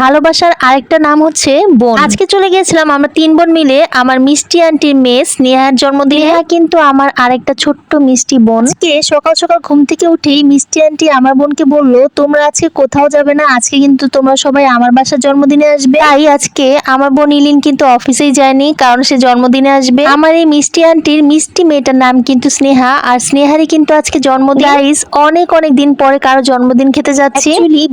ভালোবাসার আরেকটা নাম হচ্ছে বোন। আজকে চলে গিয়েছিলাম আমরা তিন বোন মিলে আমার মিষ্টি আন্টির মেয়ে স্নেহার জন্মদিনে। স্নেহা কিন্তু আমার আরেকটা ছোট্ট মিষ্টি বোন। আজকে সকাল সকাল ঘুম থেকে উঠেই মিষ্টি আন্টি আমার বোনকে বলল, তোমরা আজকে কোথাও যাবে না, আজকে কিন্তু তোমরা সবাই আমার বাসার জন্মদিনে আসবে। তাই আজকে আমার বোন ইলিন কিন্তু অফিসেই যায়নি, কারণ সে জন্মদিনে আসবে। আমার এই মিষ্টি আন্টির মিষ্টি মেয়েটার নাম কিন্তু স্নেহা, আর স্নেহারই কিন্তু আজকে জন্মদিন। অনেক অনেক দিন পরে কারও জন্মদিন খেতে যাচ্ছি।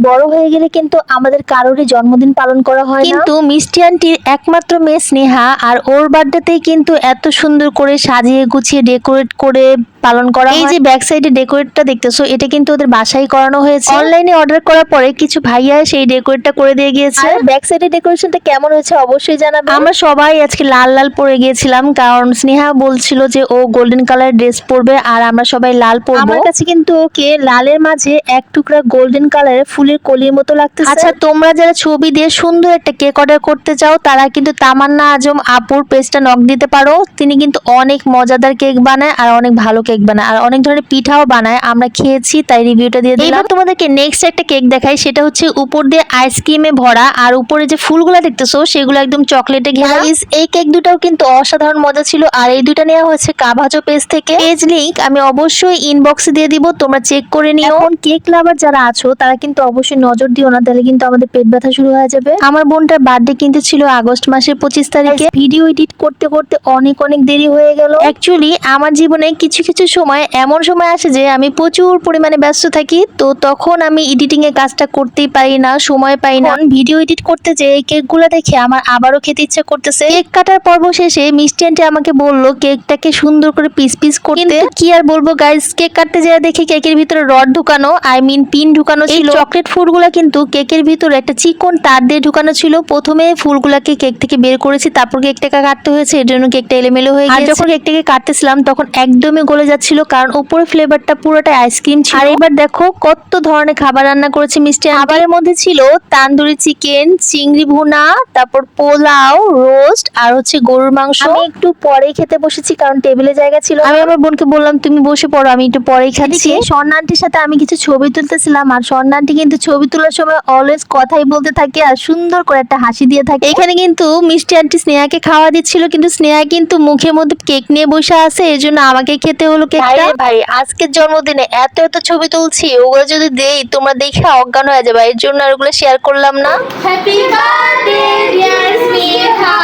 বড় হয়ে গেলে কিন্তু আমাদের কারোরই জন্মদিন পালন করা হয় কিন্তু মিষ্টি আন্টির একমাত্র মেয়ে স্নেহা আর ওর বার্থডেতেই কিন্তু এত সুন্দর করে সাজিয়ে গুছিয়ে ডেকোরেট করে পালন করা এই যে ব্যাক সাইডে ডেকোরেটটা দেখতেছো এটা কিন্তু ওদের বাসায় করানো হয়েছে। অনলাইনে অর্ডার করার পরে কিছু ভাইয়া সেই ডেকোরেটটা করে দিয়ে গিয়েছে। ব্যাক সাইডে ডেকোরেশনটা কেমন হয়েছে অবশ্যই জানাবে। আমরা সবাই আজকে লাল লাল পরে গিয়েছিলাম কারণ স্নেহা বলছিল যে ও গোল্ডেন কালার ড্রেস পরবে আর আমরা সবাই লাল পরবো। আমার কাছে কিন্তু ওকে লালের মাঝে এক টুকরা গোল্ডেন কালারের ফুলের কলির মতো লাগতেছে। আচ্ছা তোমরা যারা ছবি দিয়ে সুন্দর একটা কেক অর্ডার করতে চাও তারা কিন্তু তামান্না আজম আপুর পেজটা নক দিতে পারো। তিনি কিন্তু অনেক মজাদার কেক বানায় আর অনেক ভালো কেক বানায়। আর অনেক ধরনের পিঠাও বানায়। আমরা খেয়েছি তাই রিভিউটা দিয়ে দিলাম। তোমাদেরকে নেক্সট একটা কেক দেখাই। সেটা হচ্ছে উপর দিয়ে আইসক্রিমে ভরা। আর উপরে যে ফুলগুলো দেখতেছো সেগুলো একদম চকলেটে ঘেরা। Guys, এই কেক দুটাও কিন্তু অসাধারণ মজা ছিল। আর এই দুটা নেওয়া হয়েছে কাভাজো পেজ থেকে। পেজ লিংক আমি অবশ্যই ইনবক্সে দিয়ে দিব। তোমরা চেক করে নিও। এখন কেক লাভার যারা আছো তারা কিন্তু অবশ্যই নজর দিও না। তাহলে কিন্তু আমাদের পেট ব্যথা শুরু হয়ে যাবে। আমার বোনটার বার্থডে কিন্তু ছিল আগস্ট মাসের পঁচিশ তারিখে। ভিডিও এডিট করতে করতে অনেক অনেক দেরি হয়ে গেল। অ্যাকচুয়ালি আমার জীবনে কিছু কিছু সময় এমন সময় আসে যে আমি প্রচুর পরিমাণে ব্যস্ত থাকি তো তখন আমি এডিটিং এর কাজটা করতেই পারি না সময় পাই না। ভিডিও এডিট করতে যে এই কেকগুলো দেখে আমার আবারও খেতে ইচ্ছা করতেছে। কেক কাটার পর্ব শেষে মিষ্টি আন্টি আমাকে বলল কেকটাকে সুন্দর করে পিস পিস করতে। কি আর বলব গাইস কেক কাটতে যেয়ে দেখি কেকের ভিতরে রড ঢুকানো আই মিন পিন ঢুকানো ছিল। চকলেট ফুলগুলা কিন্তু কেকের ভিতরে একটা চিকন তার দিয়ে ঢুকানো ছিল। প্রথমে ফুলগুলাকে কেক থেকে বের করেছি তারপর কেকটাকে কাটতে হয়েছে এর জন্য কেকটা এলোমেলো হয়ে গেছে আর যখন কেকটাকে কাটতেছিলাম তখন একদমই গলে যাচ্ছিল কারণ উপরে ফ্লেভারটা পুরোটা আইসক্রিম ছিল। আর এবার দেখো কত ধরনের খাবার রান্না করেছে মিষ্টি খাবারের মধ্যে ছিল তান্দুরি চিকেন চিংড়ি ভুনা তারপর পোলাও রোস্ট আর হচ্ছে গরুর মাংস। আমি একটু পরেই খেতে বসেছি কারণ টেবিলে জায়গা ছিল আমি আমার বোনকে বললাম তুমি বসে পড়ো আমি একটু পরেই খাচ্ছি। স্বর্ণা আন্টির সাথে আমি কিছু ছবি তুলতেছিলাম আর স্বর্ণা আন্টি কিন্তু ছবি তোলার সময় অলওয়েজ কথাই বলতে থাকে আর সুন্দর করে একটা হাসি দিয়ে থাকে। এখানে কিন্তু মিষ্টি আন্টি স্নেহাকে খাওয়া দিচ্ছিল কিন্তু স্নেহা কিন্তু মুখের মধ্যে কেক নিয়ে বসে আছে এই জন্য আমাকে খেতে হলো। কেকটা? ভাই আজকের জন্মদিনে এত এত ছবি তুলছি ওগুলো যদি দেই তোমরা দেখে অজ্ঞান হয়ে যাবে। এর জন্য আর ওগুলো শেয়ার করলাম না। Happy birthday dear Sneha.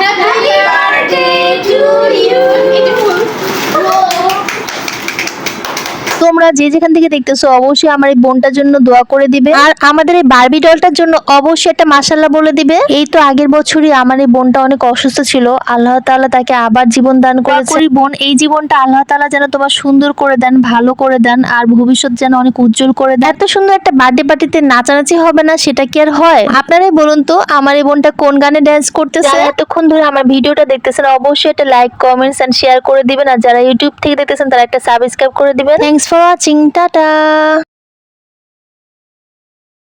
Happy তোমরা যে যেখান থেকে দেখতেছো অবশ্যই আমার এই বোনটার জন্য দোয়া করে দিবে। আর আমাদের এই বারবি ডলটার জন্য অবশ্যই একটা মাসাল্লাহ বলে দিবে। এই তো আগের বছরই আমার এই বোনটা অনেক অসুস্থ ছিল। আল্লাহ তাআলা তাকে আবার জীবন দান করেছে। করি বোন এই জীবনটা আল্লাহ তাআলা যেন তোমার সুন্দর করে দেন ভালো করে দেন আর ভবিষ্যৎ যেন অনেক উজ্জ্বল করে দেন। এত সুন্দর একটা বার্থডে পার্টিতে নাচানাচি হবে না সেটা কি আর হয়? আপনারাই বলুন তো আমার এই বোনটা কোন গানে ড্যান্স করতেছে? এতক্ষণ ধরে আমার ভিডিওটা দেখতেছেন অবশ্যই একটা লাইক কমেন্টস এন্ড শেয়ার করে দিবেন। আর যারা ইউটিউব থেকে দেখতেছেন তারা একটা সাবস্ক্রাইব করে দিবেন। Thanks for watching tata